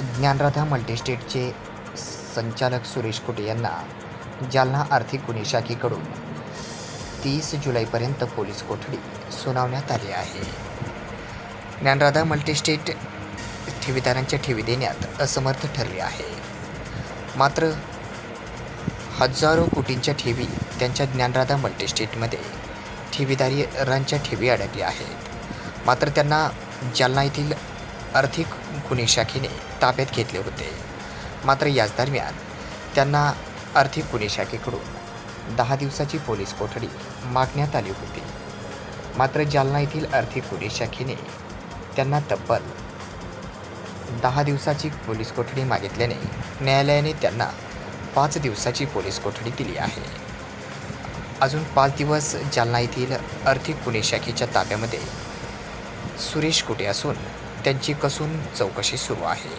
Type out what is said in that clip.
ज्ञानराधा मल्टीस्टेटचे संचालक सुरेश कुटे यांना जालना आर्थिक गुन्हे शाखेकडून तीस जुलैपर्यंत पोलीस कोठडी सुनावण्यात आली आहे. ज्ञानराधा मल्टीस्टेट ठेवीदारांच्या ठेवी देण्यात असमर्थ ठरले आहे. मात्र हजारो कोटींच्या ठेवी त्यांच्या ज्ञानराधा मल्टीस्टेटमध्ये ठेवीदारांच्या ठेवी अडकल्या आहेत. मात्र त्यांना जालना येथील आर्थिक गुन्हे शाखेने ताब्यात घेतले होते. मात्र याच दरम्यान त्यांना आर्थिक गुन्हे शाखेकडून दहा दिवसाची पोलीस कोठडी मागण्यात आली होती. मात्र जालना येथील आर्थिक गुन्हे शाखेने त्यांना तब्बल दहा दिवसाची पोलीस कोठडी मागितल्याने न्यायालयाने त्यांना पाच दिवसाची पोलीस कोठडी दिली आहे. अजून पाच दिवस जालना येथील आर्थिक गुन्हे शाखेच्या ताब्यामध्ये सुरेश कुटे असून त्यांची कसून चौकशी सुरू आहे.